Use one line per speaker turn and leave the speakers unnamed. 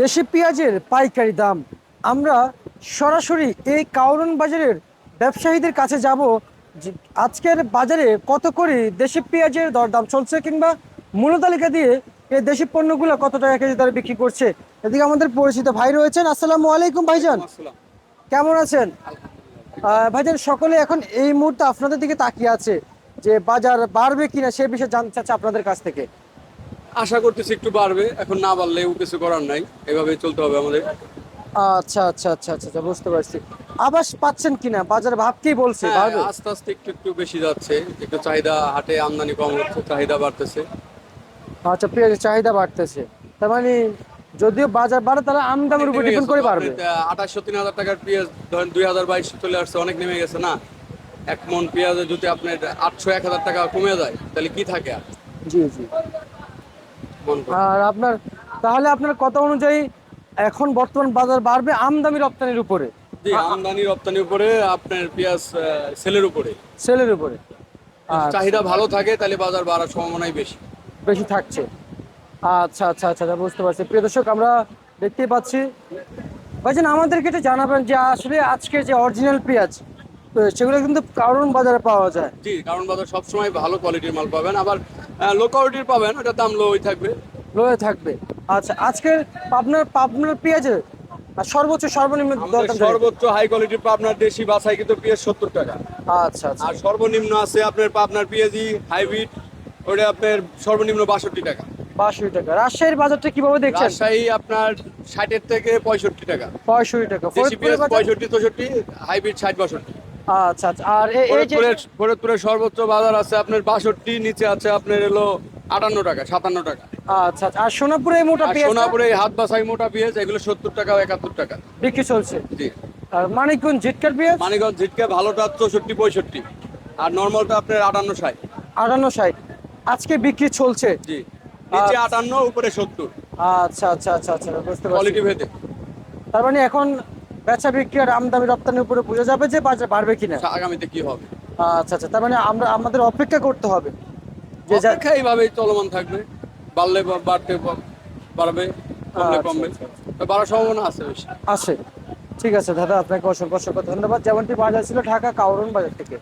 দেশি পেঁয়াজের পাইকারি দাম। আমরা সরাসরি এই কাউরন বাজারের ব্যবসায়ীদের কাছে যাব যে আজকের বাজারে কত করে দেশি পেঁয়াজের দরদাম চলছে কিংবা মূল্য তালিকা দিয়ে এই দেশি পণ্যগুলো কত টাকা কেজি দরে বিক্রি করছে। এদিকে আমাদের পরিচিত ভাই রয়েছেন। আসসালামু আলাইকুম ভাইজান। কেমন আছেন? ভাইজান সকলে এখন এই মুহূর্তে আপনাদের দিকে তাকিয়ে আছে যে বাজার বাড়বে কিনা সে বিষয়ে জানতে চাচ্ছে আপনাদের কাছ থেকে।
আশা করতেছি একটু বাড়বে। এখন না বাড়লেও কিছু করার নাই। এভাবে চলতে হবে আমাদের।
আচ্ছা আচ্ছা আচ্ছা আচ্ছা আচ্ছা, বুঝতে পারছি। আবাস পাচ্ছেন কিনা? বাজার ভাবতেই বলছে
হ্যাঁ, আস্তে আস্তে একটু একটু বেশি যাচ্ছে। একটু চাহিদা হাটে আমদানি কম হচ্ছে চাহিদা বাড়তেছে।
আচ্ছা পেঁয়াজের চাহিদা বাড়তেছে। তার মানে যদিও বাজার বাড়ে তাহলে আমদানির উপর ডিপেন্ড করে বাড়বে।
আঠাশশো তিন হাজার টাকার পেঁয়াজ ধরেন দুই হাজার বাইশ চলে আসছে অনেক নেমে গেছে না? এক মন পেঁয়াজে যদি আপনার আটশো এক হাজার টাকা কমে যায় তাহলে কি থাকে আর?
জি জি? আর আপনার তাহলে আপনার কথা অনুযায়ী এখন বর্তমান বাজার বাড়বে আমদানি রপ্তানির উপরে।
আমদানি রপ্তানির উপরে আপনার পেঁয়াজ সেলের উপরে।
সেলের উপরে। আচ্ছা,
চাহিদা ভালো থাকে তাহলে বাজার বাড়ার সম্ভাবনাই বেশি।
বেশি থাকছে। আচ্ছা আচ্ছা আচ্ছা আচ্ছা, বুঝতে পারছি। প্রিয় দর্শক আমরা দেখতেই পাচ্ছি। ভাইজান আমাদেরকে এটা জানাবেন যে আসলে আজকে যে অরিজিনাল পেঁয়াজ সেগুলো কিন্তু কারণ বাজারে পাওয়া যায়।
জি কারণ বাজার সবসময় ভালো কোয়ালিটির মাল পাবেন। আবার লো কোয়ালিটির পাবেন ওটার দাম লোই থাকবে।
রয়ে থাকবে। আচ্ছা আজকে পাবনার পাবনার পেঁয়াজের আর সর্বোচ্চ সর্বনিম্ন দরদাম
সর্বোচ্চ হাই কোয়ালিটির পাবনার দেশি বাছাই কিন্তু পেঁয়াজ সত্তর টাকা।
আচ্ছা আচ্ছা।
আর সর্বনিম্ন আছে আপনার পাবনার পেঁয়াজি হাইব্রিড ওটা আপনার সর্বনিম্ন বাষট্টি টাকা।
বাষট্টি টাকা। রাজশাহীর বাজারটা কীভাবে দেখছেন?
রাজশাহী আপনার ষাটের থেকে পঁয়ষট্টি টাকা।
পঁয়ষট্টি টাকা।
দেশি পেঁয়াজ পঁয়ষট্টি চৌষট্টি হাইব্রিড ষাট বাষট্টি।
আচ্ছা আচ্ছা। আর এই যে
ফরিদপুরের সর্বোচ্চ বাজার আছে আপনার বাষট্টি নিচে আছে আপনার এলো আটান্ন টাকা সাতান্ন টাকা।
আচ্ছা আচ্ছা। আর সোনাপুরে এই মোটা পেঁয়াজ
সোনাপুরে হাত বাছাই মোটা পেঁয়াজ এগুলো সত্তর টাকা একাত্তর টাকা।
বিক্রি চলছে?
জি।
আর মানিকগঞ্জ ঝিটকার পেঁয়াজ?
মানিকগঞ্জ ঝিটকে ভালোটা চৌষট্টি পঁয়ষট্টি। আর নর্মালটা আপনার আটান্ন ষাট।
আটান্ন ষাট। আজকে বিক্রি চলছে?
জি। নিচে
আচ্ছা।
আটান্ন উপরে সত্তর।
আচ্ছা আচ্ছা আচ্ছা আচ্ছা বুঝতে পারছি।
কোয়ালিটি ভেদে।
তার মানে এখন বেচা বিক্রি আর আমদামি রপ্তানির উপরে বোঝা যাবে যে বাজার বাড়বে কিনা।
আগামীতে কি হবে?
আচ্ছা আচ্ছা তার মানে আমরা আমাদের অপেক্ষা করতে হবে। যে
অপেক্ষা এইভাবেই চলমান থাকবে। বাড়লে বাড়তে বাড়বে কমলে
আচ্ছা,
কমবে।
আচ্ছা,
বাড়ার সম্ভাবনা আছে বেশি।
আছে। ঠিক আছে দাদা আপনাকে অসংখ্য অসংখ্য ধন্যবাদ। যেমনটি বাজার ছিল ঢাকা কাউরন বাজার থেকে।